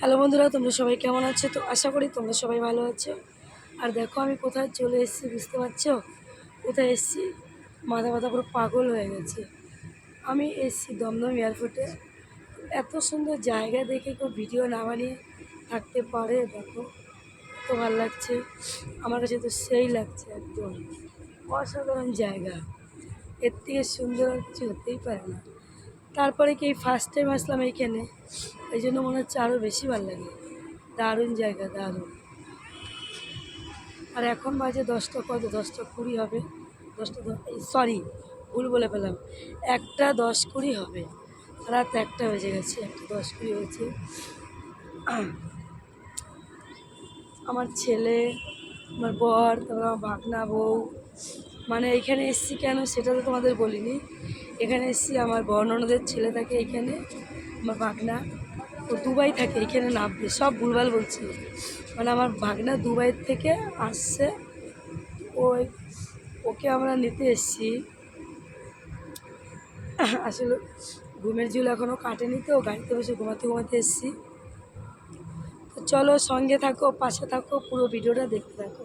Hello বন্ধুরা, তোমরা সবাই কেমন আছো? তো আশা করি তোমরা সবাই ভালো আছো। আর দেখো, আমি কোথায় চলে এসেছি, বুঝতে পারছ? কোথায় এসেছি? মাথা মাথা পুরো পাগল হয়ে গেছে। আমি এসেছি দমদম এয়ারপোর্টে। এত সুন্দর জায়গা দেখে কেউ ভিডিও না বানিয়ে থাকতে পারে, দেখো। তো ভালো লাগছে। আমার কাছে তো সেই লাগছে একদম। অসাধারণ জায়গা। এর থেকে সুন্দর আর কিছু হতেই পারে না। তারপরে কি ফার্স্ট টাইম আসলাম এইখানে, এই জন্য মনে হচ্ছে আরও বেশি ভালো লাগে। দারুণ জায়গা, দারুণ। আর এখন বাজে দশটা, কত দশটা কুড়ি হবে? দশটা সরি ভুল বলে পেলাম একটা দশ কুড়ি হবে। রাত একটা বেজে গেছে, একটা দশ কুড়ি হয়েছে। আমার ছেলে, আমার বর, তারপর আমার ভাগনা বউ মানে এখানে এসছি কেন সেটা তো তোমাদের বলিনি। এখানে এসছি, আমার বর্ণনাদের ছেলে থাকে এখানে, আমার ভাগনা। ও দুবাই থাকে, এখানে নামবে সব ভুলভাল বলছি। মানে আমার ভাগনা দুবাই থেকে আসছে। ওই ওকে আমরা নিতে এসছি। আসলে ঘুমের ঝুল এখনও কাটেনি তো, গাড়িতে বসে ঘুমাতে ঘুমাতে এসছি। তো চলো সঙ্গে থাকো, পাশে থাকো, পুরো ভিডিওটা দেখতে থাকো।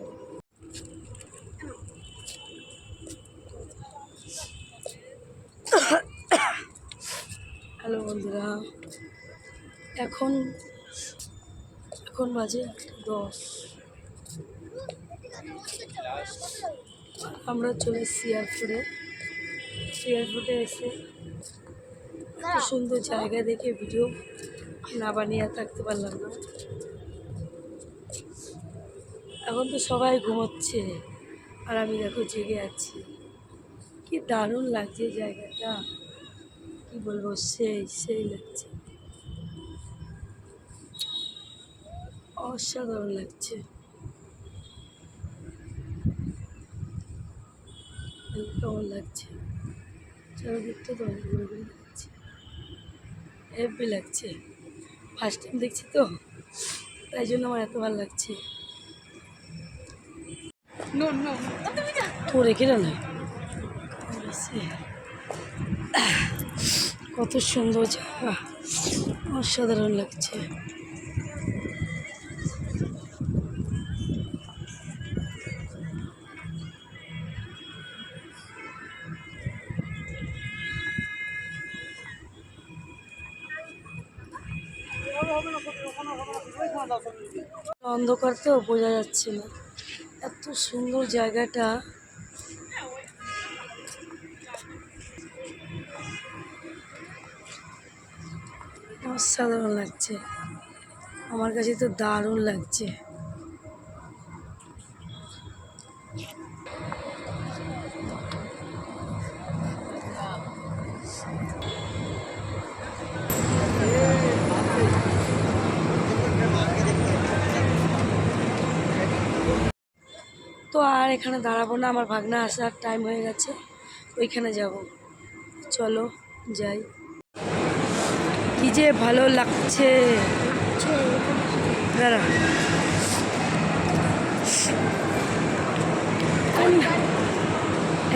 হ্যালো বন্ধুরা। এখন এখন বাজে দশ। আমরা চলে এসেছি এয়ারপোর্টে এয়ারপোর্টে এসে এত সুন্দর জায়গা দেখে ভিডিও না বানিয়ে থাকতে পারলাম না। এখন তো সবাই ঘুমোচ্ছে আর আমি দেখো জেগে আছি। কি দারুণ লাগছে জায়গাটা। কি বলব সেই সেই লাগছে। অসাধারণ লাগছে। কেমন লাগছে। চারিদিকটা তো অনেক ঘুরে লাগছে হেভি লাগছে। ফার্স্ট টাইম দেখছি তো। তাই জন্য আমার এত ভালো লাগছে। তো রেখে না? কত সুন্দর জায়গা। অসাধারণ লাগছে। অন্ধকার তো বোঝা যাচ্ছে না। এত সুন্দর জায়গাটা। অসাধারণ লাগছে। আমার কাছে তো দারুণ লাগছে। তো আর এখানে দাঁড়াবো না, আমার ভাগনা আসার টাইম হয়ে গেছে। ওইখানে যাব। চলো, যাই। কি যে ভালো লাগছে। দাঁড়া।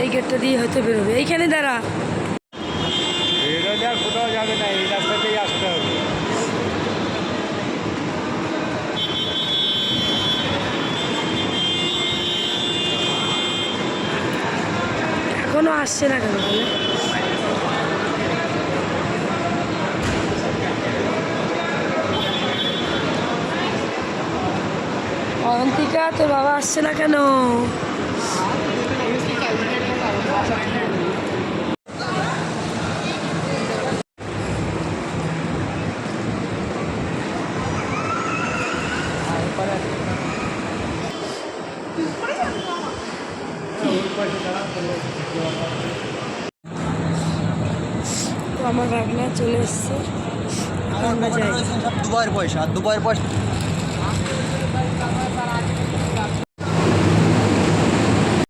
এই গেটটা দিয়ে হয়তো বেরোবে। এইখানে দাঁড়া। বেরোলে আর কোথাও যাবে না এই রাস্তাতেই আসতে হবে। এখনও আসছে না কেন বলে অন্তিকা তোর বাবা আসছে না কেন? আমার ভাগনা চলে এসছে। দুবার পয়সা দুবার পয়সা